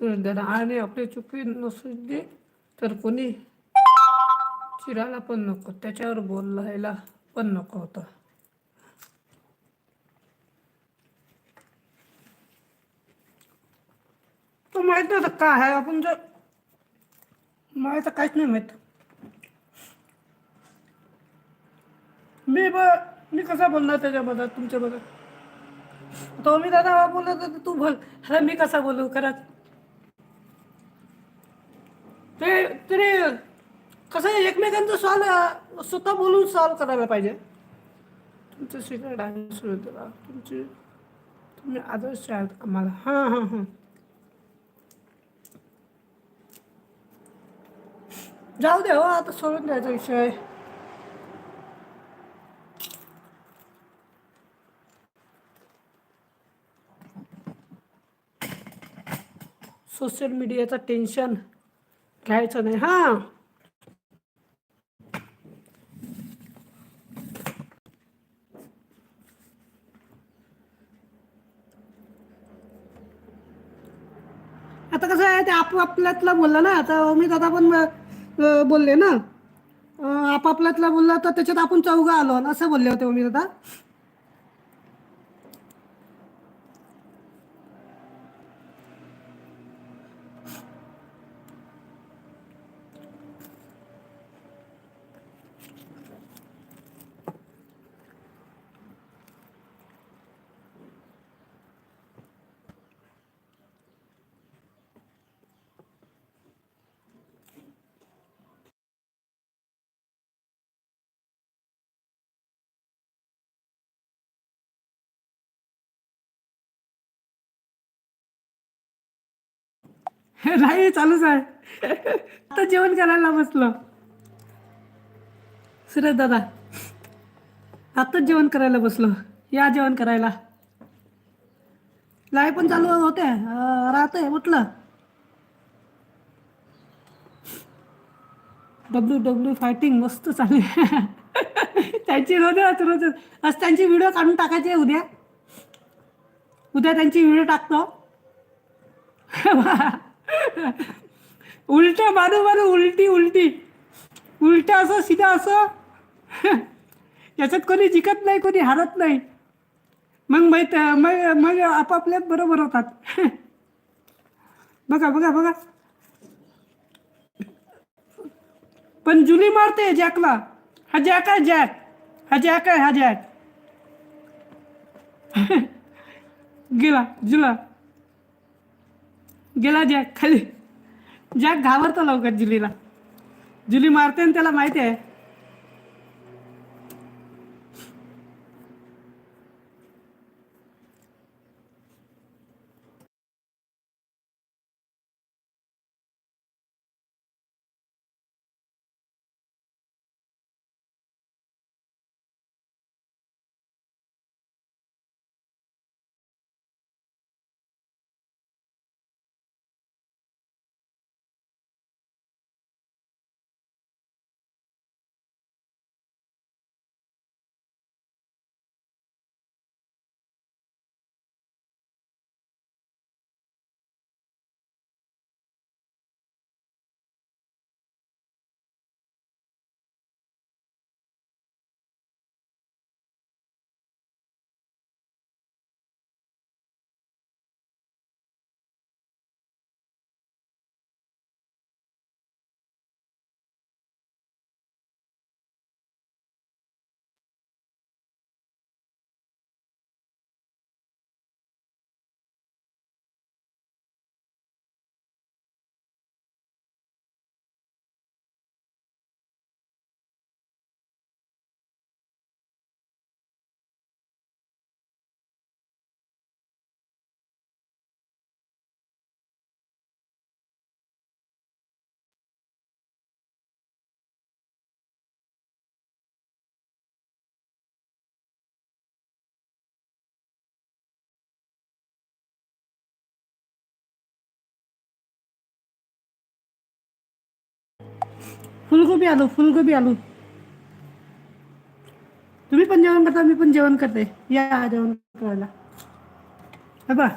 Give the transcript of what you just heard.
सुरेंद्र आणि आपली चुकी नसली तर कोणी चिरायला पण नको त्याच्यावर बोलायला पण नको होतं. तो माहीत नाही काय आहे आपण जर माहीत काहीच नाही माहीत. मी ब मी कसा बोलणार त्याच्याबद्दल तुमच्याबद्दल? तो मी दादा बोलत होता, तू बोल. अरे मी कसा बोलू खरंच? ते तरी कसं आहे, एकमेकांचं सॉल्व स्वतः बोलून सॉल्व करायला पाहिजे. तुमचं सिक्रेट आहे सुरेंद्र तुमची तुम्ही आदर्श आहात आम्हाला हां हां हां. जाऊ दे हो आता सोडून द्यायचा विषय. सोशल मीडियाचं टेन्शन. घ्यायचं नाही. हा. आता कसं आहे ते आपापल्यातलं बोललं ना आता मी दादा पण बोलले ना. आपापल्यातलं बोललं तर त्याच्यात आपण चौघं आलो. असं बोलले होते मी दादा. नाही चालूच आहे. आता जेवण करायला बसलो. सुरेश दादा आत्ताच जेवण करायला बसलो. या जेवण करायला. लाईव्ह पण चालू होते. अं, राहते म्हटलं डब्ल्यू डब्ल्यू फायटिंग मस्त चालू आहे. त्यांची रोजच रोज. आज त्यांची व्हिडिओ काढून टाकायचे उद्या. उद्या त्यांची व्हिडिओ टाकतो. उलट मारू मारू उलटी उलटी. उलटा असं सीधा असं. याच्यात कोणी जिंकत नाही कोणी हारत नाही. मग माहीत मग मग आपापल्यात बरोबर होतात. बघा बघा बघा. पण जुली मारते जॅकला. हा जॅक आहे जॅक. हा जॅक आहे हा जॅक. गेला जुला. गेला जॅक खाली. जॅक घाबरतो लवकर जुलीला. जुली मारते आणि त्याला माहिती आहे फुलगोबी आलू फुलगोबी आलू. तुम्ही पण जेवण करता मी पण जेवण करते. या जेवण करायला. हे बा